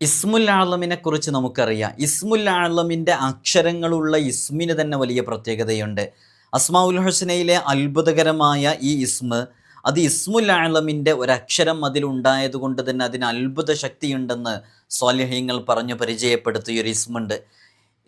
ഇസ്മുൽ ആളമിനെ കുറിച്ച് നമുക്കറിയാം. ഇസ്മുൽ ആളമിന്റെ അക്ഷരങ്ങളുള്ള ഇസ്മിന് തന്നെ വലിയ പ്രത്യേകതയുണ്ട്. അസ്മാഉൽ ഹുസനയിലെ അത്ഭുതകരമായ ഈ ഇസ്മ് അത് ഇസ്മുൽ ആളമിന്റെ ഒരക്ഷരം അതിലുണ്ടായതുകൊണ്ട് തന്നെ അതിന് അത്ഭുത ശക്തിയുണ്ടെന്ന് സ്വാലിഹ്യങ്ങൾ പറഞ്ഞു പരിചയപ്പെടുത്തിയ ഒരു ഇസ്മുണ്ട്.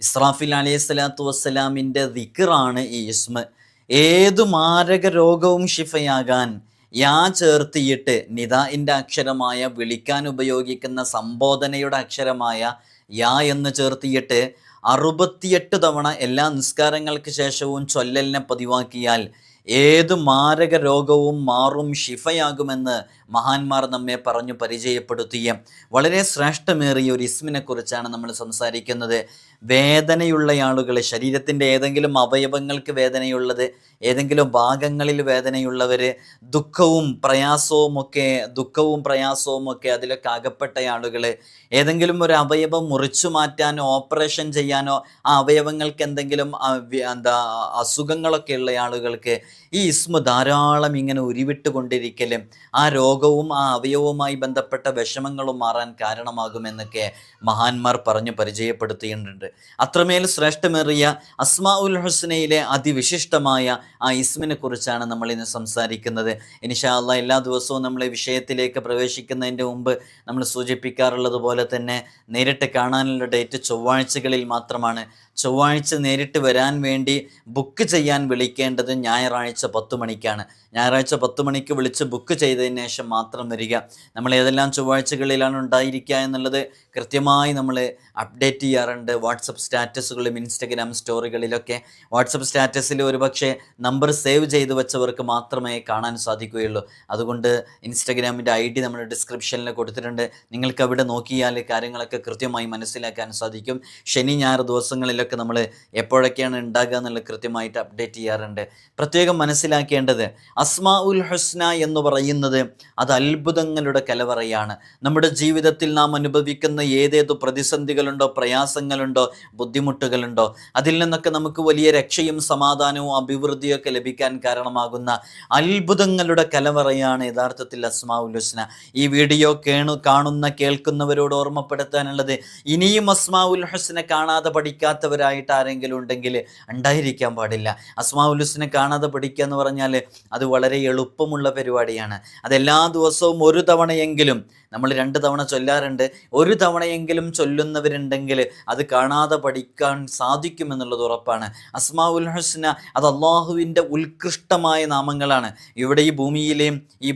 ഇസ്രാഫിൽ അലൈഹി സ്വലാത്തു വസ്സലാമിന്റെ ദിക്കറാണ് ഈ ഇസ്മ്. ഏതു മാരക രോഗവും ഷിഫയാകാൻ യാ ചേർത്തിയിട്ട് നിദാഇന്റെ അക്ഷരമായ വിളിക്കാൻ ഉപയോഗിക്കുന്ന സംബോധനയുടെ അക്ഷരമായ യാ എന്ന് ചേർത്തിയിട്ട് അറുപത്തിയെട്ട് തവണ എല്ലാ നിസ്കാരങ്ങൾക്ക് ശേഷവും ചൊല്ലലിനെ പതിവാക്കിയാൽ ഏത് മാരക രോഗവും മാറും ഷിഫയാകുമെന്ന് മഹാന്മാർ നമ്മെ പറഞ്ഞു പരിചയപ്പെടുത്തിയ വളരെ ശ്രേഷ്ഠമേറിയ ഒരു ഇസ്മിനെക്കുറിച്ചാണ് നമ്മൾ സംസാരിക്കുന്നത്. വേദനയുള്ള ആളുകൾ ശരീരത്തിന്റെ ഏതെങ്കിലും അവയവങ്ങൾക്ക് വേദനയുള്ളത് ഏതെങ്കിലും ഭാഗങ്ങളിൽ വേദനയുള്ളവർ ദുഃഖവും പ്രയാസവും ഒക്കെ ദുഃഖവും പ്രയാസവും ഒക്കെ അതിലൊക്കെ അകപ്പെട്ട ആളുകൾ ഏതെങ്കിലും ഒരു അവയവം മുറിച്ചു മാറ്റാനോ ഓപ്പറേഷൻ ചെയ്യാനോ ആ അവയവങ്ങൾക്ക് എന്തെങ്കിലും എന്താ അസുഖങ്ങളൊക്കെ ഉള്ള ആളുകൾക്ക് ഈ ഇസ്മു ധാരാളം ഇങ്ങനെ ഉരുവിട്ടുകൊണ്ടിരിക്കലും ആ രോഗവും ആ അവയവവുമായി ബന്ധപ്പെട്ട വിഷമങ്ങളും മാറാൻ കാരണമാകുമെന്നൊക്കെ മഹാന്മാർ പറഞ്ഞു പരിചയപ്പെടുത്തിയിട്ടുണ്ട്. അത്രമേൽ ശ്രേഷ്ഠമേറിയ അസ്മാ ഉൽ ഹുസ്നയിലെ അതിവിശിഷ്ടമായ ആ ഇസ്മിനെ കുറിച്ചാണ് നമ്മൾ ഇന്ന് സംസാരിക്കുന്നത്. ഇനിഷാല്ല എല്ലാ ദിവസവും നമ്മൾ വിഷയത്തിലേക്ക് പ്രവേശിക്കുന്നതിന്റെ മുമ്പ് നമ്മൾ സൂചിപ്പിക്കാറുള്ളത് പോലെ തന്നെ നേരിട്ട് കാണാനുള്ള ഡേറ്റ് ചൊവ്വാഴ്ചകളിൽ മാത്രമാണ് ചൊവ്വാഴ്ച നേരിട്ട് വരാൻ വേണ്ടി ബുക്ക് ചെയ്യാൻ വിളിക്കേണ്ടത് ഞായറാഴ്ച പത്ത് മണിക്കാണ്. ഞായറാഴ്ച പത്ത് മണിക്ക് വിളിച്ച് ബുക്ക് ചെയ്തതിന് ശേഷം മാത്രം വരിക. നമ്മൾ ഏതെല്ലാം ചൊവ്വാഴ്ചകളിലാണ് ഉണ്ടായിരിക്കുക എന്നുള്ളത് കൃത്യമായി നമ്മൾ അപ്ഡേറ്റ് ചെയ്യാറുണ്ട്. വാട്സപ്പ് സ്റ്റാറ്റസുകളും ഇൻസ്റ്റഗ്രാം സ്റ്റോറികളിലൊക്കെ വാട്സപ്പ് സ്റ്റാറ്റസിൽ ഒരുപക്ഷെ നമ്പർ സേവ് ചെയ്ത് വെച്ചവർക്ക് മാത്രമേ കാണാൻ സാധിക്കുകയുള്ളൂ. അതുകൊണ്ട് ഇൻസ്റ്റഗ്രാമിന്റെ ഐ ഡി നമ്മൾ ഡിസ്ക്രിപ്ഷനിൽ കൊടുത്തിട്ടുണ്ട്. നിങ്ങൾക്ക് അവിടെ നോക്കിയാൽ കാര്യങ്ങളൊക്കെ കൃത്യമായി മനസ്സിലാക്കാൻ സാധിക്കും. ശനി ഞായർ ദിവസങ്ങളിലൊക്കെ നമ്മൾ എപ്പോഴൊക്കെയാണ് ഉണ്ടാകുക എന്നുള്ളത് കൃത്യമായിട്ട് അപ്ഡേറ്റ് ചെയ്യാറുണ്ട്. പ്രത്യേകം മനസ്സിലാക്കേണ്ടത് അസ്മാ ഉൽ ഹുസ്ന എന്ന് പറയുന്നത് അത് അത്ഭുതങ്ങളുടെ കലവറയാണ്. നമ്മുടെ ജീവിതത്തിൽ നാം അനുഭവിക്കുന്ന ഏതേതു പ്രതിസന്ധികളുണ്ടോ പ്രയാസങ്ങളുണ്ടോ ബുദ്ധിമുട്ടുകളുണ്ടോ അതിൽ നിന്നൊക്കെ നമുക്ക് വലിയ രക്ഷയും സമാധാനവും അഭിവൃദ്ധിയൊക്കെ ലഭിക്കാൻ കാരണമാകുന്ന അത്ഭുതങ്ങളുടെ കലവറയാണ് യഥാർത്ഥത്തിൽ അസ്മാ ഉൽ ഹുസ്ന. ഈ വീഡിയോ കേണു കാണുന്ന കേൾക്കുന്നവരോട് ഓർമ്മപ്പെടുത്താനുള്ളത് ഇനിയും അസ്മാ ഉൽ ഹുസ്ന കാണാതെ പഠിക്കാത്തവരായിട്ട് ആരെങ്കിലും ഉണ്ടെങ്കിൽ ഉണ്ടായിരിക്കാൻ പാടില്ല. അസ്മാവുലുസിനെ ഹുസ്ന കാണാതെ പഠിക്കുക എന്ന് പറഞ്ഞാൽ അത് വളരെ എളുപ്പമുള്ള പരിപാടിയാണ്. അതെല്ലാ ദിവസവും ഒരു തവണയെങ്കിലും നമ്മൾ രണ്ട് തവണ ചൊല്ലാറുണ്ട് ഒരു തവണയെങ്കിലും ചൊല്ലുന്നവരുണ്ടെങ്കിൽ അത് കാണാതെ പഠിക്കാൻ സാധിക്കുമെന്നുള്ളത് ഉറപ്പാണ്. അസ്മാ ഉൽ ഹുസ്ന അത് അള്ളാഹുവിന്റെ ഉത്കൃഷ്ടമായ നാമങ്ങളാണ്. ഇവിടെ ഈ ഭൂമിയിലെയും ഈ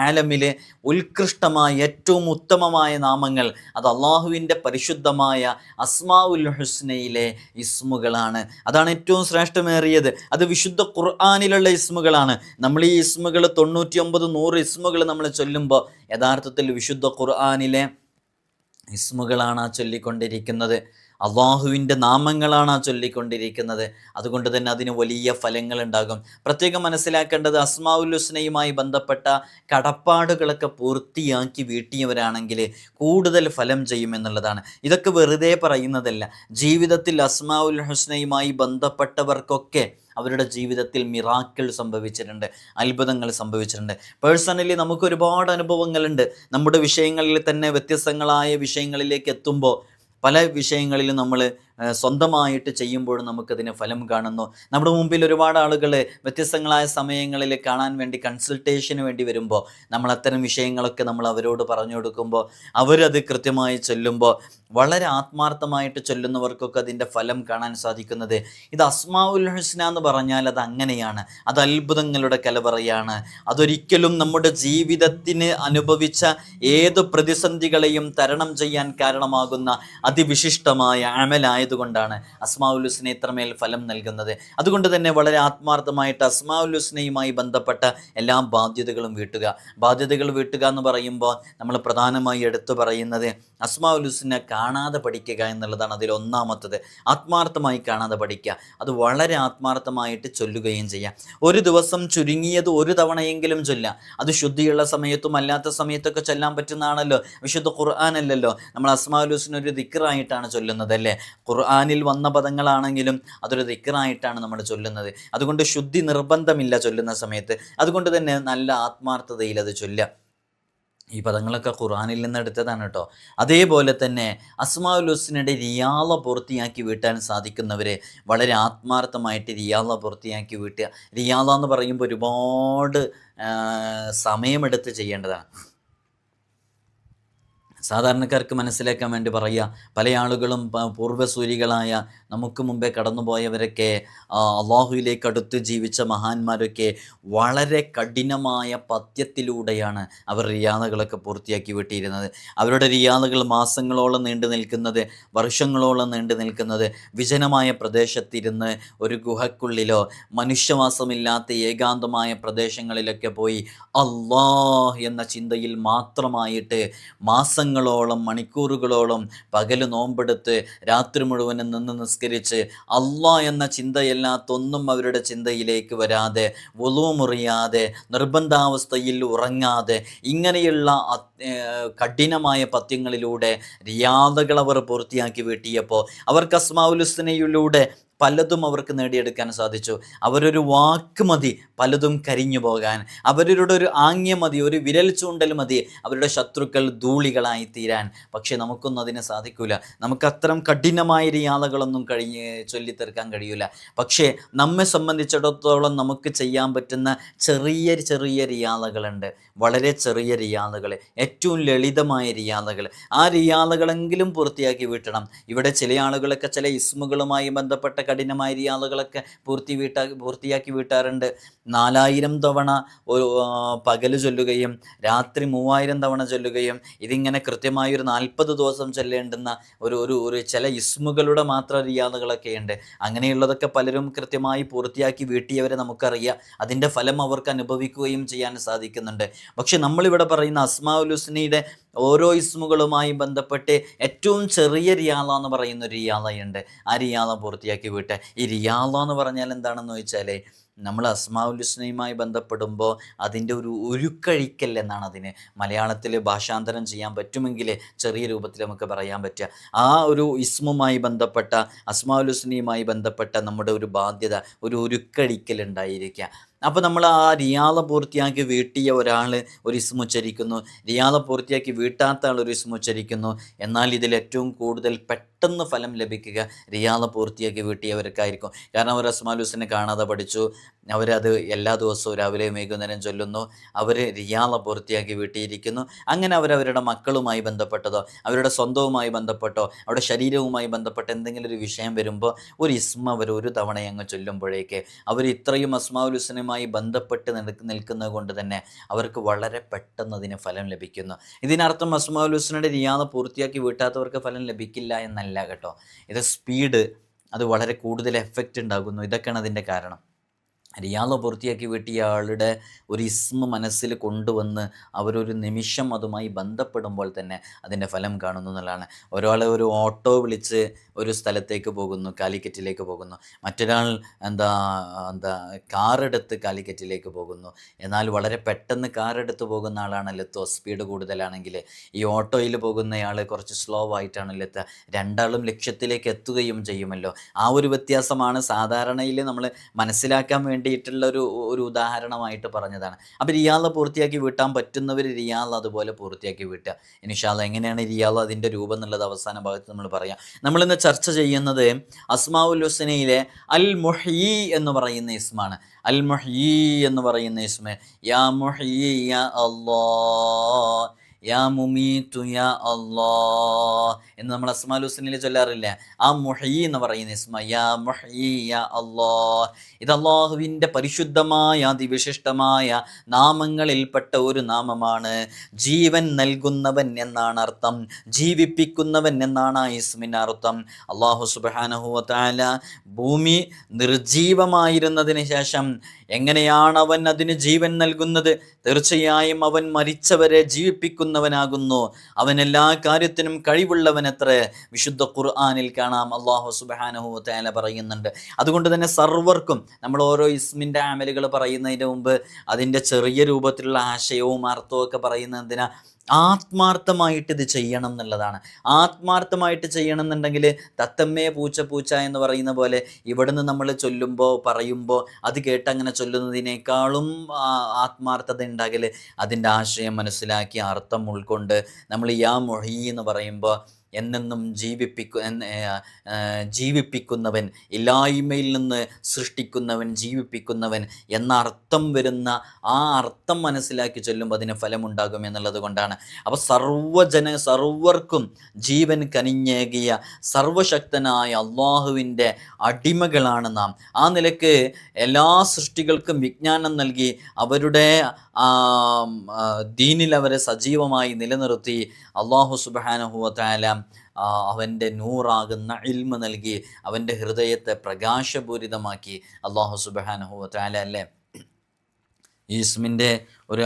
ആലമിലെ ഉത്കൃഷ്ടമായ ഏറ്റവും ഉത്തമമായ നാമങ്ങൾ അത് അള്ളാഹുവിന്റെ പരിശുദ്ധമായ അസ്മാ ഉൽ ഹുസ്നയിലെ ഇസ്മുകളാണ്. അതാണ് ഏറ്റവും ശ്രേഷ്ഠമേറിയത്. അത് വിശുദ്ധ ഖുർആാനിലുള്ള ഇസ്മുകളാണ്. നമ്മൾ ഈ ഇസ്മുകൾ തൊണ്ണൂറ്റി ഒമ്പത് നൂറ് ഇസ്മുകൾ നമ്മൾ ചൊല്ലുമ്പോൾ യഥാർത്ഥത്തിൽ വിശുദ്ധ ഖുർആാനിലെ ഇസ്മുകളാണ് ആ ചൊല്ലിക്കൊണ്ടിരിക്കുന്നത്. അള്ളാഹുവിന്റെ നാമങ്ങളാണ് ചൊല്ലിക്കൊണ്ടിരിക്കുന്നത്. അതുകൊണ്ട് തന്നെ അതിന് വലിയ ഫലങ്ങൾ ഉണ്ടാകും പ്രത്യേകം മനസ്സിലാക്കേണ്ടത് അസ്മാഉൽ ഹുസ്നയുമായി ബന്ധപ്പെട്ട കടപ്പാടുകളൊക്കെ പൂർത്തിയാക്കി വീട്ടിയവരാണെങ്കിൽ കൂടുതൽ ഫലം ചെയ്യുമെന്നുള്ളതാണ് ഇതൊക്കെ വെറുതെ പറയുന്നതല്ല. ജീവിതത്തിൽ അസ്മാവുൽ ഹുസ്നയുമായി ബന്ധപ്പെട്ടവർക്കൊക്കെ അവരുടെ ജീവിതത്തിൽ മിറാക്കിൾ സംഭവിച്ചിട്ടുണ്ട് അത്ഭുതങ്ങൾ സംഭവിച്ചിട്ടുണ്ട്. പേഴ്സണലി നമുക്ക് ഒരുപാട് അനുഭവങ്ങളുണ്ട്. നമ്മുടെ വിഷയങ്ങളിൽ തന്നെ വ്യത്യസ്തങ്ങളായ വിഷയങ്ങളിലേക്ക് എത്തുമ്പോൾ പല വിഷയങ്ങളിലും നമ്മൾ സ്വന്തമായിട്ട് ചെയ്യുമ്പോഴും നമുക്കതിന് ഫലം കാണുന്നു. നമ്മുടെ മുമ്പിൽ ഒരുപാട് ആളുകൾ വ്യത്യസ്തങ്ങളായ സമയങ്ങളിൽ കാണാൻ വേണ്ടി കൺസൾട്ടേഷന് വേണ്ടി വരുമ്പോൾ നമ്മൾ അത്തരം വിഷയങ്ങളൊക്കെ നമ്മൾ അവരോട് പറഞ്ഞു കൊടുക്കുമ്പോൾ അവരത് കൃത്യമായി ചൊല്ലുമ്പോൾ വളരെ ആത്മാർത്ഥമായിട്ട് ചൊല്ലുന്നവർക്കൊക്കെ അതിന്റെ ഫലം കാണാൻ സാധിക്കുന്നത്. ഇത് അസ്മാ ഉൽ ഹുസ്ന എന്ന് പറഞ്ഞാൽ അത് അങ്ങനെയാണ്. അത് അത്ഭുതങ്ങളുടെ കലവറയാണ്. അതൊരിക്കലും നമ്മുടെ ജീവിതത്തിന് അനുഭവിച്ച ഏത് പ്രതിസന്ധികളെയും തരണം ചെയ്യാൻ കാരണമാകുന്ന അതിവിശിഷ്ടമായ അമലായതുകൊണ്ടാണ് അസ്മാഉൽ ഹുസ്ന ഇത്രമേൽ ഫലം നൽകുന്നത്. അതുകൊണ്ട് തന്നെ വളരെ ആത്മാർത്ഥമായിട്ട് അസ്മാഉൽ ഹുസ്നയുമായി ബന്ധപ്പെട്ട എല്ലാ ബാധ്യതകളും വീട്ടുക. ബാധ്യതകൾ വീട്ടുക എന്ന് പറയുമ്പോൾ നമ്മൾ പ്രധാനമായി എടുത്തു പറയുന്നത് അസ്മാഉൽ ഹുസ്ന കാണാതെ പഠിക്കുക എന്നുള്ളതാണ് അതിൽ ഒന്നാമത്തത്. ആത്മാർത്ഥമായി കാണാതെ പഠിക്കുക. അത് വളരെ ആത്മാർത്ഥമായിട്ട് ചൊല്ലുകയും ചെയ്യാം. ഒരു ദിവസം ചുരുങ്ങിയത് ഒരു തവണയെങ്കിലും ചൊല്ലാം അത് ശുദ്ധിയുള്ള സമയത്തും അല്ലാത്ത സമയത്തൊക്കെ ചൊല്ലാൻ പറ്റുന്നതാണല്ലോ. വിശുദ്ധ ഖുർആൻ അല്ലല്ലോ. നമ്മൾ അസ്മാഉൽ ഹുസ്ന ഒരു ദിക്റായിട്ടാണ് ചൊല്ലുന്നത് അല്ലേ? ഖുർആനിൽ വന്ന പദങ്ങളാണെങ്കിലും അതൊരു ദിക്കറായിട്ടാണ് നമ്മൾ ചൊല്ലുന്നത്. അതുകൊണ്ട് ശുദ്ധി നിർബന്ധമില്ല ചൊല്ലുന്ന സമയത്ത്. അതുകൊണ്ട് തന്നെ നല്ല ആത്മാർത്ഥതയിൽ അത് ചൊല്ലുക. ഈ പദങ്ങളൊക്കെ ഖുറാനിൽ നിന്ന് എടുത്തതാണ് കേട്ടോ. അതേപോലെ തന്നെ അസ്മാഉൽ ഹുസ്നയുടെ റിയാള പൂർത്തിയാക്കി വീട്ടാൻ സാധിക്കുന്നവരെ വളരെ ആത്മാർത്ഥമായിട്ട് റിയാള പൂർത്തിയാക്കി വീട്ടുക. റിയാള എന്ന് പറയുമ്പോൾ ഒരുപാട് സമയമെടുത്ത് ചെയ്യേണ്ടതാണ്. സാധാരണക്കാർക്ക് മനസ്സിലാക്കാൻ വേണ്ടി പറയുക പല ആളുകളും പൂർവസൂരികളായ നമുക്ക് മുമ്പേ കടന്നുപോയവരൊക്കെ ആ, അള്ളാഹുവിലേക്ക് അടുത്ത് ജീവിച്ച മഹാന്മാരൊക്കെ വളരെ കഠിനമായ പത്യത്തിലൂടെയാണ് അവർ റിയാദകളൊക്കെ പൂർത്തിയാക്കി വിട്ടിരുന്നത്. അവരുടെ റിയാദകൾ മാസങ്ങളോളം നീണ്ടു നിൽക്കുന്നത് വർഷങ്ങളോളം നീണ്ടു നിൽക്കുന്നത് വിജനമായ പ്രദേശത്തിരുന്ന് ഒരു ഗുഹക്കുള്ളിലോ മനുഷ്യവാസമില്ലാത്ത ഏകാന്തമായ പ്രദേശങ്ങളിലൊക്കെ പോയി അള്ളാഹ് എന്ന ചിന്തയിൽ മാത്രമായിട്ട് മാസങ്ങളോളം മണിക്കൂറുകളോളം പകൽ നോമ്പെടുത്ത് രാത്രി മുഴുവനും നിന്ന് നിസ്കരിച്ച് അള്ളാ എന്ന ചിന്തയല്ലാത്തൊന്നും അവരുടെ ചിന്തയിലേക്ക് വരാതെ മുറിയാതെ നിർബന്ധാവസ്ഥയിൽ ഉറങ്ങാതെ ഇങ്ങനെയുള്ള കഠിനമായ പത്യങ്ങളിലൂടെ റിയാദകൾ അവർ പൂർത്തിയാക്കി വീട്ടിയപ്പോൾ അവർക്ക് അസ്മാവുലുസ്നയിലൂടെ പലതും അവർക്ക് നേടിയെടുക്കാൻ സാധിച്ചു. അവരൊരു വാക്ക് മതി പലതും കരിഞ്ഞു പോകാൻ. അവരുടെ ഒരു ആംഗ്യം മതി ഒരു വിരൽ ചൂണ്ടൽ മതി അവരുടെ ശത്രുക്കൾ ധൂളികളായി തീരാൻ. പക്ഷേ നമുക്കൊന്നും അതിന് സാധിക്കൂല. നമുക്ക് അത്തരം കഠിനമായ യാതകളൊന്നും കഴിഞ്ഞ് ചൊല്ലിത്തീർക്കാൻ കഴിയൂല. പക്ഷേ നമ്മെ സംബന്ധിച്ചിടത്തോളം നമുക്ക് ചെയ്യാൻ പറ്റുന്ന ചെറിയ ചെറിയ റിയാദകളുണ്ട് വളരെ ചെറിയ റിയാദകൾ ഏറ്റവും ലളിതമായ റിയാദകൾ ആ റിയാദകളെങ്കിലും പൂർത്തിയാക്കി വീട്ടണം. ഇവിടെ ചില ആളുകളൊക്കെ ചില ഇസ്മുകളുമായി ബന്ധപ്പെട്ട കഠിനമായ റിയാദകളൊക്കെ പൂർത്തി വീട്ടാ പൂർത്തിയാക്കി വീട്ടാറുണ്ട്. നാലായിരം തവണ ഒരു പകൽ ചൊല്ലുകയും രാത്രി മൂവായിരം തവണ ചൊല്ലുകയും ഇതിങ്ങനെ കൃത്യമായി ഒരു നാൽപ്പത് ദിവസം ചൊല്ലേണ്ടുന്ന ഒരു ഒരു ഒരു ചില ഇസ്മുകളുടെ മാത്രം റിയാദുകളൊക്കെ ഉണ്ട് അങ്ങനെയുള്ളതൊക്കെ പലരും കൃത്യമായി പൂർത്തിയാക്കി വീട്ടിയവരെ നമുക്കറിയാം. അതിന്റെ ഫലം അവർക്ക് അനുഭവിക്കുകയും ചെയ്യാൻ സാധിക്കുന്നുണ്ട്. പക്ഷെ നമ്മളിവിടെ പറയുന്ന അസ്മാ ഹുസ്നയുടെ ഓരോ ഇസ്മുകളുമായി ബന്ധപ്പെട്ട് ഏറ്റവും ചെറിയ റിയാള എന്ന് പറയുന്ന ഒരു റിയാളയുണ്ട് ആ റിയാള പൂർത്തിയാക്കി വിട്ട് ഈ റിയാള എന്ന് പറഞ്ഞാൽ എന്താണെന്ന് ചോദിച്ചാൽ നമ്മൾ അസ്മാഉൽ ഹുസ്നയുമായി ബന്ധപ്പെടുമ്പോൾ അതിന്റെ ഒരു ഉരുക്കഴിക്കൽ എന്നാണ് അതിന് മലയാളത്തിൽ ഭാഷാന്തരം ചെയ്യാൻ പറ്റുമെങ്കിൽ ചെറിയ രൂപത്തിൽ നമുക്ക് പറയാൻ പറ്റുക. ആ ഒരു ഇസ്മുമായി ബന്ധപ്പെട്ട അസ്മാഉൽ ഹുസ്നയുമായി ബന്ധപ്പെട്ട നമ്മുടെ ഒരു ബാധ്യത ഒരു ഉരുക്കഴിക്കൽ ഉണ്ടായിരിക്കുക. അപ്പോൾ നമ്മൾ ആ റിയാള പൂർത്തിയാക്കി വീട്ടിയ ഒരാൾ ഒരു ഇസ്മുച്ചരിക്കുന്നു റിയാള പൂർത്തിയാക്കി വീട്ടാത്ത ആൾ ഒരു ഇസ്മുച്ചരിക്കുന്നു എന്നാൽ ഇതിൽ ഏറ്റവും കൂടുതൽ പെട്ടെന്ന് ഫലം ലഭിക്കുക റിയാള പൂർത്തിയാക്കി വീട്ടിയവർക്കായിരിക്കും. കാരണം അവർ അസ്മാലൂസിനെ കാണാതെ പഠിച്ചു. അവരത് എല്ലാ ദിവസവും രാവിലെ വൈകുന്നേരം ചൊല്ലുന്നു. അവർ റിയാള പൂർത്തിയാക്കി വീട്ടിയിരിക്കുന്നു. അങ്ങനെ അവരവരുടെ മക്കളുമായി ബന്ധപ്പെട്ടതോ അവരുടെ സ്വന്തവുമായി ബന്ധപ്പെട്ടോ അവരുടെ ശരീരവുമായി ബന്ധപ്പെട്ട എന്തെങ്കിലും ഒരു വിഷയം വരുമ്പോൾ ഒരു ഇസ്മ അവർ ഒരു തവണ അങ്ങ് ചൊല്ലുമ്പോഴേക്ക് അവർ ഇത്രയും അസ്മാഉൽ ഹുസ്നുമായി ബന്ധപ്പെട്ട് നിൽക്ക് നിൽക്കുന്നത് കൊണ്ട് തന്നെ അവർക്ക് വളരെ പെട്ടെന്ന് അതിന് ഫലം ലഭിക്കുന്നു. ഇതിനർത്ഥം അസ്മാഉൽ ഹുസ്നയുടെ റിയാദ പൂർത്തിയാക്കി വീട്ടാത്തവർക്ക് ഫലം ലഭിക്കില്ല എന്നല്ല കേട്ടോ. ഇത് സ്പീഡ് അത് വളരെ കൂടുതൽ എഫക്റ്റ് ഉണ്ടാകുന്നു ഇതൊക്കെയാണ് അതിന്റെ കാരണം. റിയാദ പൂർത്തിയാക്കി വീട്ടിയ ആളുടെ ഒരു ഇസ്മ മനസ്സിൽ കൊണ്ടുവന്ന് അവരൊരു നിമിഷം അതുമായി ബന്ധപ്പെടുമ്പോൾ തന്നെ അതിന്റെ ഫലം കാണുന്നു എന്നുള്ളതാണ്. ഒരാൾ ഒരു ഓട്ടോ വിളിച്ച് ഒരു സ്ഥലത്തേക്ക് പോകുന്നു കാലിക്കറ്റിലേക്ക് പോകുന്നു. മറ്റൊരാൾ എന്താ എന്താ കാറെടുത്ത് കാലിക്കറ്റിലേക്ക് പോകുന്നു. എന്നാൽ വളരെ പെട്ടെന്ന് കാറെടുത്ത് പോകുന്ന ആളാണല്ലോ എത്തുക. സ്പീഡ് കൂടുതലാണെങ്കിൽ ഈ ഓട്ടോയിൽ പോകുന്നയാൾ കുറച്ച് സ്ലോ ആയിട്ടാണല്ലോ എത്തുക. രണ്ടാളും ലക്ഷ്യത്തിലേക്ക് എത്തുകയും ചെയ്യുമല്ലോ. ആ ഒരു വ്യത്യാസമാണ് സാധാരണയിൽ നമ്മൾ മനസ്സിലാക്കാൻ വേണ്ടിയിട്ടുള്ള ഒരു ഒരു ഉദാഹരണമായിട്ട് പറഞ്ഞതാണ്. അപ്പോൾ റിയാള പൂർത്തിയാക്കി വീട്ടാൻ പറ്റുന്നവർ റിയാൾ അതുപോലെ പൂർത്തിയാക്കി വീട്ടുക. ഇനിഷാല എങ്ങനെയാണ് റിയാൾ അതിന്റെ രൂപം എന്നുള്ളത് അവസാന ഭാഗത്ത് നമ്മൾ പറയാം. നമ്മളിന്ന് ചർച്ച ചെയ്യുന്നത് അസ്മാഉൽ ഹുസനയിലെ അൽ മുഹീ എന്ന് പറയുന്ന ഇസ്മാണ്. അൽ മുഹീ എന്ന് പറയുന്ന ഇസ്മ. യാ മുഹീ യാ അല്ലാ യാ മുമീത്തു യാ അല്ലാ എന്ന് നമ്മൾ അസ്മാൽ ഹുസനിൽ ചൊല്ലാറില്ല? ആ മുഹീ എന്ന് പറയുന്ന ഇസ്മ യാ മുഹീ യാ അല്ലാ ഇത് അള്ളാഹുവിന്റെ പരിശുദ്ധമായ അതിവിശിഷ്ടമായ നാമങ്ങളിൽപ്പെട്ട ഒരു നാമമാണ്. ജീവൻ നൽകുന്നവൻ എന്നാണ് അർത്ഥം. ജീവിപ്പിക്കുന്നവൻ എന്നാണ് ആ ഇസ്മിന്റെ അർത്ഥം. അള്ളാഹു സുബാനഹുല ഭൂമി നിർജീവമായിരുന്നതിന് ശേഷം എങ്ങനെയാണ് അവൻ അതിന് ജീവൻ നൽകുന്നത്? തീർച്ചയായും അവൻ മരിച്ചവരെ ജീവിപ്പിക്കുന്നവനാകുന്നു അവൻ എല്ലാ കാര്യത്തിനും കഴിവുള്ളവനത്രേ. വിശുദ്ധ ഖുർആാനിൽ കാണാം. അള്ളാഹു സുബാനഹു തേല പറയുന്നുണ്ട്. അതുകൊണ്ട് തന്നെ സർവർക്കും നമ്മൾ ഓരോ ഇസ്മിന്റെ ആമലുകൾ പറയുന്നതിന് മുമ്പ് അതിന്റെ ചെറിയ രൂപത്തിലുള്ള ആശയവും അർത്ഥവും ഒക്കെ പറയുന്നതിനാ ആത്മാർത്ഥമായിട്ട് ഇത് ചെയ്യണം എന്നുള്ളതാണ്. ആത്മാർത്ഥമായിട്ട് ചെയ്യണം എന്നുണ്ടെങ്കിൽ തത്തമ്മേ പൂച്ച പൂച്ച എന്ന് പറയുന്ന പോലെ ഇവിടുന്ന് നമ്മൾ ചൊല്ലുമ്പോൾ പറയുമ്പോൾ അത് കേട്ട് അങ്ങനെ ചൊല്ലുന്നതിനേക്കാളും ആത്മാർത്ഥത ഉണ്ടാകൽ അതിന്റെ ആശയം മനസ്സിലാക്കി അർത്ഥം ഉൾക്കൊണ്ട് നമ്മൾ യാ മൊഴി എന്ന് പറയുമ്പോൾ എന്നെന്നും ജീവിപ്പിക്കു ജീവിപ്പിക്കുന്നവൻ ഇല്ലായ്മയിൽ നിന്ന് സൃഷ്ടിക്കുന്നവൻ ജീവിപ്പിക്കുന്നവൻ എന്ന അർത്ഥം വരുന്ന ആ അർത്ഥം മനസ്സിലാക്കി ചൊല്ലുമ്പോൾ അതിന് ഫലമുണ്ടാകും എന്നുള്ളത് കൊണ്ടാണ്. അപ്പോൾ സർവജന സർവർക്കും ജീവൻ കനിഞ്ഞേകിയ സർവശക്തനായ അള്ളാഹുവിന്റെ അടിമകളാണ് നാം. ആ നിലയ്ക്ക് എല്ലാ സൃഷ്ടികൾക്കും വിജ്ഞാനം നൽകി അവരുടെ ആ, ദീനിൽ അവരെ സജീവമായി നിലനിർത്തി അള്ളാഹു സുബാനഹുവത്താല അവന്റെ നൂറാകുന്ന ഇൽമ നൽകി അവന്റെ ഹൃദയത്തെ പ്രകാശപൂരിതമാക്കി അള്ളാഹു സുബാനഹുവത്താല അല്ലേ? ഈസ്മിന്റെ ഒരു